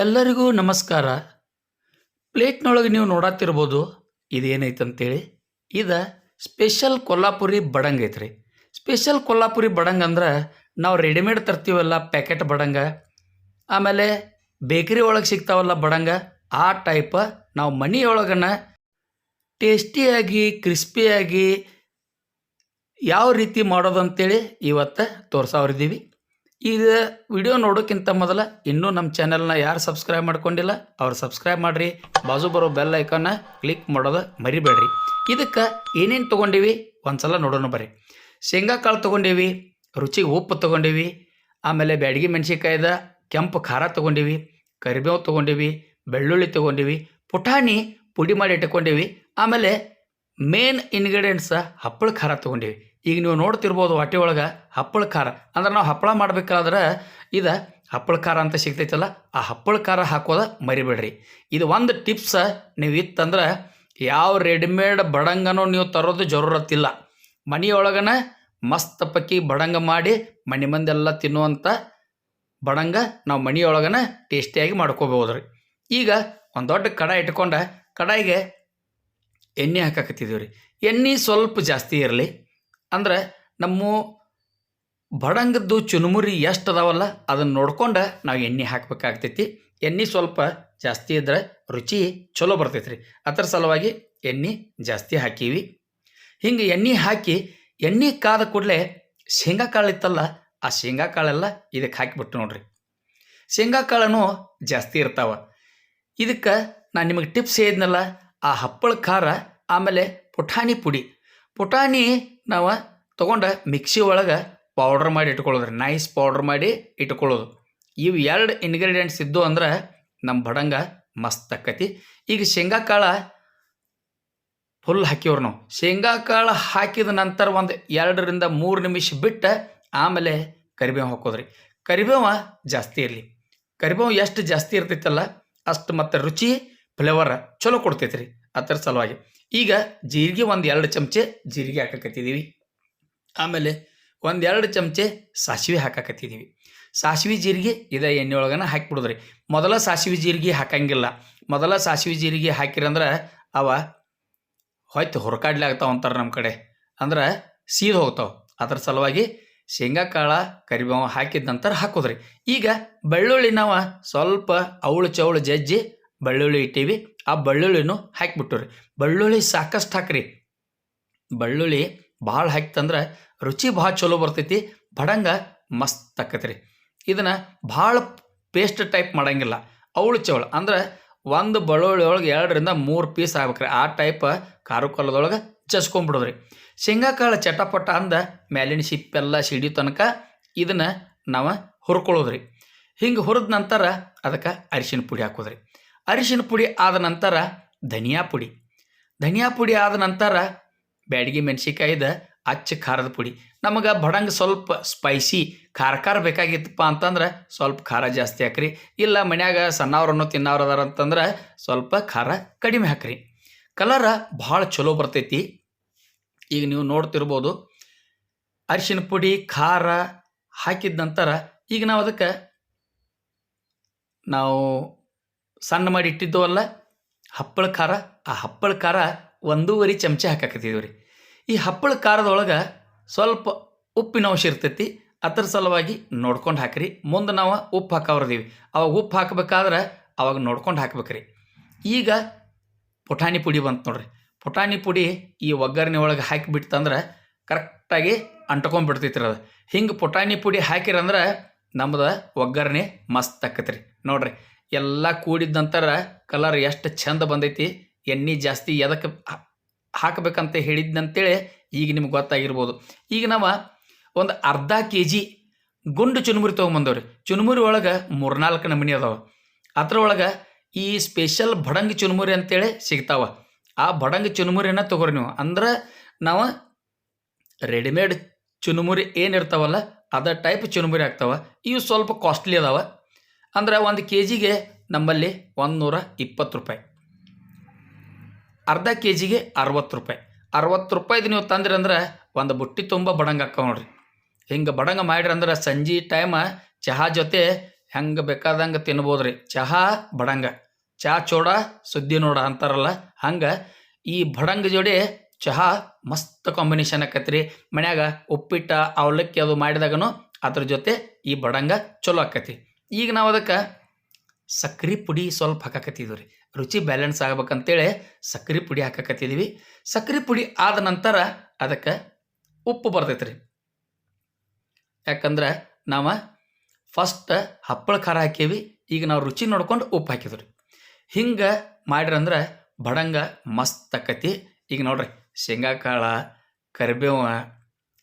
ಎಲ್ಲರಿಗೂ ನಮಸ್ಕಾರ. ಪ್ಲೇಟ್ನೊಳಗೆ ನೀವು ನೋಡತ್ತಿರ್ಬೋದು ಇದೇನೈತೆ ಅಂತೇಳಿ ಇದು ಸ್ಪೆಷಲ್ ಕೊಲ್ಲಾಪುರಿ ಬಡಂಗ್ ಐತ್ರಿ. ಸ್ಪೆಷಲ್ ಕೊಲ್ಲಾಪುರಿ ಬಡಂಗ್ ಅಂದ್ರೆ ನಾವು ರೆಡಿಮೇಡ್ ತರ್ತೀವಲ್ಲ ಪ್ಯಾಕೆಟ್ ಬಡಂಗ, ಆಮೇಲೆ ಬೇಕರಿ ಒಳಗೆ ಸಿಗ್ತಾವಲ್ಲ ಬಡಂಗ, ಆ ಟೈಪ ನಾವು ಮನೆಯೊಳಗನ ಟೇಸ್ಟಿಯಾಗಿ, ಕ್ರಿಸ್ಪಿಯಾಗಿ, ಯಾವ ರೀತಿ ಮಾಡೋದು ಅಂತೇಳಿ ಇವತ್ತು ತೋರ್ಸಾವ್ರಿದ್ದೀವಿ. ಇದು ವಿಡಿಯೋ ನೋಡೋಕ್ಕಿಂತ ಮೊದಲು ಇನ್ನೂ ನಮ್ಮ ಚಾನೆಲ್ನ ಯಾರು ಸಬ್ಸ್ಕ್ರೈಬ್ ಮಾಡ್ಕೊಂಡಿಲ್ಲ, ಅವ್ರು ಸಬ್ಸ್ಕ್ರೈಬ್ ಮಾಡಿರಿ. ಬಾಜು ಬರೋ ಬೆಲ್ ಐಕಾನ್ನ ಕ್ಲಿಕ್ ಮಾಡೋದು ಮರಿಬೇಡ್ರಿ. ಇದಕ್ಕೆ ಏನೇನು ತೊಗೊಂಡಿವಿ? ಒಂದ್ಸಲ ನೋಡೋಣ ಬರ್ರಿ. ಶೇಂಗಾ ಕಾಳು ತೊಗೊಂಡೀವಿ ರುಚಿಗೆ ಉಪ್ಪು ತೊಗೊಂಡೀವಿ, ಆಮೇಲೆ ಬ್ಯಾಡಗಿ ಮೆಣಸಿನ್ಕಾಯ್ದ, ಕೆಂಪು ಖಾರ ತೊಗೊಂಡೀವಿ, ಕರಿಬೇವು ತೊಗೊಂಡೀವಿ, ಬೆಳ್ಳುಳ್ಳಿ ತೊಗೊಂಡೀವಿ, ಪುಟಾಣಿ ಪುಡಿ ಮಾಡಿ ಇಟ್ಕೊಂಡೀವಿ, ಆಮೇಲೆ ಮೇನ್ ಇನ್ಗ್ರೀಡಿಯೆಂಟ್ಸ ಹಪ್ಪಳ ಖಾರ ತೊಗೊಂಡೀವಿ. ಈಗ ನೀವು ನೋಡ್ತಿರ್ಬೋದು ಹೊಟ್ಟೆ ಒಳಗೆ ಹಪ್ಪಳ ಖಾರ. ಅಂದ್ರೆ ನಾವು ಹಪ್ಪಳ ಮಾಡಬೇಕಾದ್ರೆ ಇದು ಹಪ್ಪಳ ಖಾರ ಅಂತ ಸಿಗ್ತೈತಲ್ಲ, ಆ ಹಪ್ಪಳ ಖಾರ ಹಾಕೋದ ಮರಿಬೇಡ್ರಿ. ಇದು ಒಂದು ಟಿಪ್ಸ್ ನೀವು ಇತ್ತಂದ್ರೆ ಯಾವ ರೆಡಿಮೇಡ್ ಬಡಂಗನೂ ನೀವು ತರೋದು ಜರೂರತ್ತಿಲ್ಲ. ಮನೆಯೊಳಗನ ಮಸ್ತ್ ಪಕ್ಕಿ ಬಡಂಗ ಮಾಡಿ ಮನೆ ಮಂದೆಲ್ಲ ತಿನ್ನುವಂಥ ಬಡಂಗ ನಾವು ಮನೆಯೊಳಗನ ಟೇಸ್ಟಿಯಾಗಿ ಮಾಡ್ಕೋಬೋದು ರೀ ಈಗ ಒಂದು ದೊಡ್ಡ ಕಡಾಯಿ ಇಟ್ಕೊಂಡ ಕಡಾಯಿಗೆ ಎಣ್ಣೆ ಹಾಕಾಕತ್ತಿದ್ದೀವಿ ರೀ ಎಣ್ಣೆ ಸ್ವಲ್ಪ ಜಾಸ್ತಿ ಇರಲಿ. ಅಂದ್ರೆ ನಮ್ಮ ಬಡಂಗದ್ದು ಚುನುಮುರಿ ಎಷ್ಟು ಅದಾವಲ್ಲ ಅದನ್ನು ನೋಡ್ಕೊಂಡು ನಾವು ಎಣ್ಣೆ ಹಾಕಬೇಕಾಗ್ತೈತಿ. ಎಣ್ಣೆ ಸ್ವಲ್ಪ ಜಾಸ್ತಿ ಇದ್ರೆ ರುಚಿ ಚಲೋ ಬರ್ತೈತೆ ರೀ ಅದರ ಸಲುವಾಗಿ ಎಣ್ಣೆ ಜಾಸ್ತಿ ಹಾಕೀವಿ. ಹಿಂಗೆ ಎಣ್ಣೆ ಹಾಕಿ, ಎಣ್ಣೆ ಕಾದ ಕೂಡಲೇ ಶೇಂಗಾ ಕಾಳು ಇತ್ತಲ್ಲ, ಆ ಶೇಂಗಾ ಕಾಳೆಲ್ಲ ಇದಕ್ಕೆ ಹಾಕಿಬಿಟ್ಟು ನೋಡ್ರಿ. ಶೇಂಗಾ ಕಾಳನು ಜಾಸ್ತಿ ಇರ್ತಾವ. ಇದಕ್ಕೆ ನಾನು ನಿಮಗೆ ಟಿಪ್ಸ್ ಹೇಳಿದ್ನಲ್ಲ, ಆ ಹಪ್ಪಳ ಖಾರ, ಆಮೇಲೆ ಪುಟಾಣಿ ಪುಡಿ. ಪುಟಾಣಿ ನಾವು ತೊಗೊಂಡು ಮಿಕ್ಸಿ ಒಳಗೆ ಪೌಡ್ರ್ ಮಾಡಿ ಇಟ್ಕೊಳ್ಳೋದ್ರಿ ನೈಸ್ ಪೌಡ್ರ್ ಮಾಡಿ ಇಟ್ಕೊಳ್ಳೋದು. ಇವು ಎರಡು ಇನ್ಗ್ರೀಡಿಯೆಂಟ್ಸ್ ಇದ್ದು ಅಂದ್ರೆ ನಮ್ಮ ಬಡಂಗ ಮಸ್ತ್ ಆಕತಿ. ಈಗ ಶೇಂಗಾ ಕಾಳ ಫುಲ್ ಹಾಕಿವ್ರು ನಾವು. ಶೇಂಗಾ ಕಾಳು ಹಾಕಿದ ನಂತರ ಒಂದು ಎರಡರಿಂದ ಮೂರು ನಿಮಿಷ ಬಿಟ್ಟು ಆಮೇಲೆ ಕರಿಬೇವು ಹಾಕೋದ್ರಿ ಕರಿಬೇವು ಜಾಸ್ತಿ ಇರಲಿ. ಕರಿಬೇವು ಎಷ್ಟು ಜಾಸ್ತಿ ಇರ್ತೈತಲ್ಲ, ಅಷ್ಟು ಮತ್ತು ರುಚಿ ಫ್ಲೇವರ್ ಚಲೋ ಕೊಡ್ತೈತೆ ರೀ ಅದರ ಸಲುವಾಗಿ. ಈಗ ಜೀರಿಗೆ ಒಂದು ಎರಡು ಚಮಚೆ ಜೀರಿಗೆ ಹಾಕಕತ್ತಿದ್ದೀವಿ ಆಮೇಲೆ ಒಂದು ಎರಡು ಚಮಚೆ ಸಾಸಿವೆ ಹಾಕಕತ್ತಿದ್ದೀವಿ ಸಾಸಿವೆ ಜೀರಿಗೆ ಇದೇ ಎಣ್ಣೆ ಒಳಗನ ಹಾಕಿಬಿಡೋದ್ರಿ. ಮೊದಲ ಸಾಸಿವೆ ಜೀರಿಗೆ ಹಾಕಂಗಿಲ್ಲ. ಮೊದಲ ಸಾಸಿವೆ ಜೀರಿಗೆ ಹಾಕಿರಂದ್ರೆ ಅವ ಹೊಯ್ತು ಹೊರಕಾಡ್ಲಿ ಆಗ್ತಾವ ಅಂತಾರೆ ನಮ್ಮ ಕಡೆ. ಅಂದ್ರೆ ಸೀದ್ ಹೋಗ್ತಾವೆ. ಅದ್ರ ಸಲುವಾಗಿ ಶೇಂಗಾ, ಕಾಳ, ಕರಿಬೇವು ಹಾಕಿದ ನಂತರ ಹಾಕೋದ್ರಿ. ಈಗ ಬೆಳ್ಳುಳ್ಳಿ ನಾವು ಸ್ವಲ್ಪ ಅವಳು ಚವಳು ಜಜ್ಜಿ ಬೆಳ್ಳುಳ್ಳಿ ಇಟ್ಟೀವಿ. ಆ ಬಳ್ಳುಳ್ಳಿನೂ ಹಾಕಿಬಿಟ್ಟು ಬಳ್ಳುಳ್ಳಿ ಸಾಕಷ್ಟು ಹಾಕ್ರಿ. ಬಳ್ಳುಳ್ಳಿ ಭಾಳ ಹಾಕ್ತಂದ್ರೆ ರುಚಿ ಭಾಳ ಚಲೋ ಬರ್ತೈತಿ, ಬಡಂಗ ಮಸ್ತ್ ಆಕತಿ ರೀ ಇದನ್ನು ಭಾಳ ಪೇಸ್ಟ್ ಟೈಪ್ ಮಾಡೋಂಗಿಲ್ಲ. ಅವಳು ಚವಳು. ಅಂದ್ರೆ ಒಂದು ಬಳ್ಳುಳ್ಳಿ ಒಳಗೆ ಎರಡರಿಂದ ಮೂರು ಪೀಸ್ ಆಗ್ಬೇಕ್ರಿ. ಆ ಟೈಪ್ ಖಾರ ಕೊಲ್ಲದೊಳಗೆ ಚಸ್ಕೊಂಬಿಡೋದ್ರಿ. ಶೇಂಗಾ ಕಾಳು ಚಟಪಟ ಅಂದ ಮ್ಯಾಲಿನ ಸಿಪ್ಪೆಲ್ಲ ಸಿಡಿಯೋ ತನಕ ಇದನ್ನು ನಾವು ಹುರ್ಕೊಳ್ಳೋದ್ರಿ. ಹಿಂಗೆ ಹುರಿದ ನಂತರ ಅದಕ್ಕೆ ಅರಿಶಿನ ಪುಡಿ ಹಾಕೋದ್ರಿ. ಅರಿಶಿನ ಪುಡಿ ಆದ ನಂತರ ಧನಿಯಾ ಪುಡಿ. ಧನಿಯಾ ಪುಡಿ ಆದ ನಂತರ ಬ್ಯಾಡಗಿ ಮೆಣಸಿಕಾಯ್ದ ಅಚ್ಚ ಖಾರದ ಪುಡಿ. ನಮಗೆ ಬಡಂಗೆ ಸ್ವಲ್ಪ ಸ್ಪೈಸಿ ಖಾರ ಖಾರ ಬೇಕಾಗಿತ್ತಪ್ಪ ಅಂತಂದ್ರೆ ಸ್ವಲ್ಪ ಖಾರ ಜಾಸ್ತಿ ಹಾಕ್ರಿ. ಇಲ್ಲ ಮನ್ಯಾಗ ಸಣ್ಣವ್ರನ್ನು ತಿನ್ನವ್ರು ಅದಾರ ಅಂತಂದ್ರೆ ಸ್ವಲ್ಪ ಖಾರ ಕಡಿಮೆ ಹಾಕ್ರಿ. ಕಲರ ಭಾಳ ಚಲೋ ಬರ್ತೈತಿ. ಈಗ ನೀವು ನೋಡ್ತಿರ್ಬೋದು ಅರಿಶಿನ ಪುಡಿ, ಖಾರ ಹಾಕಿದ ನಂತರ ಈಗ ನಾವು ಅದಕ್ಕೆ ನಾವು ಸಣ್ಣ ಮಾಡಿ ಇಟ್ಟಿದ್ದವಲ್ಲ ಹಪ್ಪಳ ಖಾರ, ಆ ಹಪ್ಪಳ ಖಾರ ಒಂದೂವರೆ ಚಮಚ ಹಾಕಾಕತ್ತಿದ್ದೀವಿ ರೀ. ಈ ಹಪ್ಪಳ ಖಾರದೊಳಗೆ ಸ್ವಲ್ಪ ಉಪ್ಪಿನ ಅಂಶ ಇರ್ತೈತಿ, ಅದರ ಸಲುವಾಗಿ ನೋಡ್ಕೊಂಡು ಹಾಕಿರಿ. ಮುಂದೆ ನಾವು ಉಪ್ಪು ಹಾಕವ್ರದೀವಿ. ಅವಾಗ ಉಪ್ಪು ಹಾಕಬೇಕಾದ್ರೆ ಅವಾಗ ನೋಡ್ಕೊಂಡು ಹಾಕ್ಬೇಕ್ರಿ. ಈಗ ಪುಟಾಣಿ ಪುಡಿ ಬಂತು ನೋಡ್ರಿ. ಪುಟಾಣಿ ಪುಡಿ ಈ ಒಗ್ಗರಣೆ ಒಳಗೆ ಹಾಕಿಬಿಡ್ತಂದ್ರೆ ಕರೆಕ್ಟಾಗಿ ಅಂಟ್ಕೊಂಡ್ಬಿಡ್ತೈತ್ರಿ ಅದು. ಹಿಂಗೆ ಪುಟಾಣಿ ಪುಡಿ ಹಾಕಿರಂದ್ರೆ ನಮ್ದು ಒಗ್ಗರಣೆ ಮಸ್ತ್ ಆಕತ್ರಿ. ನೋಡ್ರಿ ಎಲ್ಲ ಕೂಡಿದ ನಂತರ ಕಲರ್ ಎಷ್ಟು ಚಂದ ಬಂದೈತಿ, ಎಣ್ಣೆ ಜಾಸ್ತಿ ಎದಕ್ಕೆ ಹಾಕಬೇಕಂತ ಹೇಳಿದ್ನಂತೇಳಿ ಈಗ ನಿಮ್ಗೆ ಗೊತ್ತಾಗಿರ್ಬೋದು. ಈಗ ನಾವು ಒಂದು ಅರ್ಧ ಕೆ ಜಿ ಗುಂಡು ಚುನುಮುರಿ ತೊಗೊಂಬಂದವ್ರಿ. ಚುನುಮುರಿ ಒಳಗೆ ಮೂರ್ನಾಲ್ಕು ನಮೂನಿ ಅದಾವ. ಅದ್ರೊಳಗೆ ಈ ಸ್ಪೆಷಲ್ ಭಡಂಗಿ ಚುನುಮುರಿ ಅಂತೇಳಿ ಸಿಗ್ತಾವ. ಆ ಭಡಂಗಿ ಚುನುಮುರಿನ ತೊಗೊರಿ ನೀವು. ಅಂದ್ರೆ ನಾವು ರೆಡಿಮೇಡ್ ಚುನುಮುರಿ ಏನಿರ್ತಾವಲ್ಲ ಅದ ಟೈಪ್ ಚುನುಮುರಿ ಆಗ್ತಾವ ಇವು ಸ್ವಲ್ಪ ಕಾಸ್ಟ್ಲಿ ಅದಾವ. ಅಂದ್ರೆ ಒಂದು ಕೆ ಜಿಗೆ ನಮ್ಮಲ್ಲಿ ಒಂದು ನೂರ ಇಪ್ಪತ್ತು ರೂಪಾಯಿ. ಅರ್ಧ ಕೆ ಜಿಗೆ ಅರವತ್ತು ರೂಪಾಯಿ. ಅರವತ್ತು ರೂಪಾಯಿದು ನೀವು ತಂದ್ರಿ ಅಂದ್ರೆ ಒಂದು ಬುಟ್ಟಿ ತುಂಬ ಬಡಂಗ ಹಾಕೋ ನೋಡ್ರಿ. ಹಿಂಗೆ ಬಡಂಗ ಮಾಡ್ರಿ ಅಂದ್ರೆ ಸಂಜೆ ಟೈಮ ಚಹಾ ಜೊತೆ ಹೆಂಗೆ ಬೇಕಾದಂಗೆ ತಿನ್ಬೋದು ರೀ ಚಹಾ ಬಡಂಗ. ಚಹಾ ಚೋಡ ಸುದ್ದಿ ನೋಡ ಅಂತಾರಲ್ಲ, ಹಂಗೆ ಈ ಬಡಂಗ ಜೋಡಿ ಚಹಾ ಮಸ್ತ್ ಕಾಂಬಿನೇಷನ್ ಆಕೈತಿ ರೀ ಮನ್ಯಾಗ ಉಪ್ಪಿಟ್ಟ, ಅವಲಕ್ಕಿ ಅದು ಮಾಡಿದಾಗನು ಅದ್ರ ಜೊತೆ ಈ ಬಡಂಗ ಚಲೋ ಆಕೈತಿ. ಈಗ ನಾವು ಅದಕ್ಕೆ ಸಕ್ರೆ ಪುಡಿ ಸ್ವಲ್ಪ ಹಾಕಕತ್ತಿದ್ದೀವಿ ರೀ ರುಚಿ ಬ್ಯಾಲೆನ್ಸ್ ಆಗ್ಬೇಕಂತೇಳಿ ಸಕ್ರೆ ಪುಡಿ ಹಾಕಕತ್ತಿದ್ದೀವಿ ಸಕ್ರೆ ಪುಡಿ ಆದ ನಂತರ ಅದಕ್ಕೆ ಉಪ್ಪು ಬರ್ತೈತೆ ರೀ ಯಾಕಂದ್ರೆ ನಾವು ಫಸ್ಟ್ ಹಪ್ಪಳ ಖಾರ ಹಾಕೀವಿ. ಈಗ ನಾವು ರುಚಿ ನೋಡ್ಕೊಂಡು ಉಪ್ಪು ಹಾಕಿದ್ವಿ ಹಿಂಗೆ ಮಾಡಿರಂದ್ರೆ ಬಡಂಗ ಮಸ್ತ್ ಆಕತಿ ಈಗ ನೋಡ್ರಿ ಶೇಂಗಾ ಕಾಳು ಕರಿಬೇವ,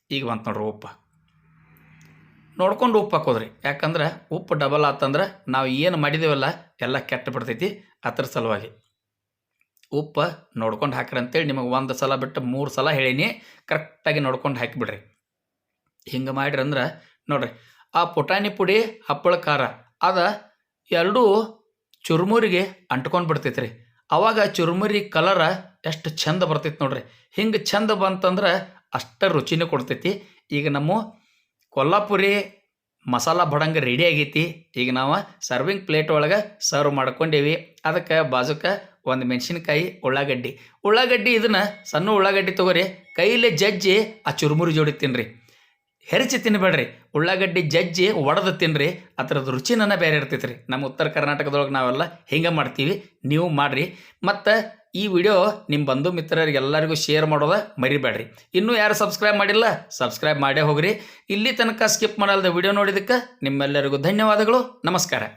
ಈಗ ಬಂತು ನೋಡ್ರಿ ಉಪ್ಪು. ನೋಡ್ಕೊಂಡು ಉಪ್ಪು ಹಾಕೋದ್ರಿ. ಯಾಕಂದ್ರೆ ಉಪ್ಪು ಡಬಲ್ ಆತಂದ್ರೆ ನಾವು ಏನು ಮಾಡಿದೇವಲ್ಲ ಎಲ್ಲ ಕೆಟ್ಟ ಬಿಡ್ತೈತಿ ಅದ್ರ ಸಲುವಾಗಿ. ಉಪ್ಪು ನೋಡ್ಕೊಂಡು ಹಾಕ್ರಿ ಅಂತೇಳಿ ನಿಮಗೆ ಒಂದು ಸಲ ಬಿಟ್ಟು ಮೂರು ಸಲ ಹೇಳೀನಿ, ಕರೆಕ್ಟಾಗಿ ನೋಡ್ಕೊಂಡು ಹಾಕಿಬಿಡ್ರಿ. ಹಿಂಗೆ ಮಾಡಿರಿ ಅಂದ್ರೆ ನೋಡ್ರಿ, ಆ ಪುಟಾಣಿ ಪುಡಿ, ಹಪ್ಪಳ ಖಾರ, ಅದ ಎರಡೂ ಚುರುಮುರಿಗೆ ಅಂಟ್ಕೊಂಡು ಬಿಡ್ತೈತೆ ರೀ ಅವಾಗ ಚುರುಮುರಿ ಕಲರ ಎಷ್ಟು ಚಂದ ಬರ್ತೈತೆ ನೋಡ್ರಿ. ಹಿಂಗೆ ಚಂದ ಬಂತಂದ್ರೆ ಅಷ್ಟ ರುಚಿನೂ ಕೊಡ್ತೈತಿ. ಈಗ ನಮ್ಮ ಕೊಲ್ಲಾಪುರಿ ಮಸಾಲ ಬಡಂಗ ರೆಡಿ ಆಗೈತಿ. ಈಗ ನಾವು ಸರ್ವಿಂಗ್ ಪ್ಲೇಟ್ ಒಳಗೆ ಸರ್ವ್ ಮಾಡ್ಕೊಂಡೇವಿ. ಅದಕ್ಕೆ ಬಾಜುಕ್ಕೆ ಒಂದು ಮೆಣಸಿನ್ಕಾಯಿ, ಉಳ್ಳಾಗಡ್ಡಿ. ಉಳ್ಳಾಗಡ್ಡಿ ಇದನ್ನು ಸಣ್ಣ ಉಳ್ಳಾಗಡ್ಡಿ ತಗೋರಿ. ಕೈಲೇ ಜಜ್ಜಿ ಆ ಚುರುಮುರಿ ಜೋಡಿ ತಿನ್ರಿ. ಹೆರಚಿ ತಿನ್ನಬೇಡ್ರಿ ಉಳ್ಳಾಗಡ್ಡಿ ಜಜ್ಜಿ ಒಡೆದು ತಿನ್ನಿರಿ ಅದ್ರದ್ದು ರುಚಿನ ಬೇರೆ ಇರ್ತೈತೆ ರೀ ನಮ್ಮ ಉತ್ತರ ಕರ್ನಾಟಕದೊಳಗೆ ನಾವೆಲ್ಲ ಹಿಂಗೆ ಮಾಡ್ತೀವಿ. ನೀವು ಮಾಡಿರಿ. ಮತ್ತು ಈ ವಿಡಿಯೋ ನಿಮ್ಮ ಬಂಧು ಮಿತ್ರರಿಗೆ ಎಲ್ಲರಿಗೂ ಶೇರ್ ಮಾಡೋದ ಮರಿಬೇಡ್ರಿ. ಇನ್ನೂ ಯಾರು ಸಬ್ಸ್ಕ್ರೈಬ್ ಮಾಡಿಲ್ಲ ಸಬ್ಸ್ಕ್ರೈಬ್ ಮಾಡೇ ಹೋಗ್ರಿ. ಇಲ್ಲಿ ತನಕ ಸ್ಕಿಪ್ ಮಾಡಲ್ದ ವಿಡಿಯೋ ನೋಡಿದ್ದಕ್ಕೆ ನಿಮ್ಮೆಲ್ಲರಿಗೂ ಧನ್ಯವಾದಗಳು. ನಮಸ್ಕಾರ.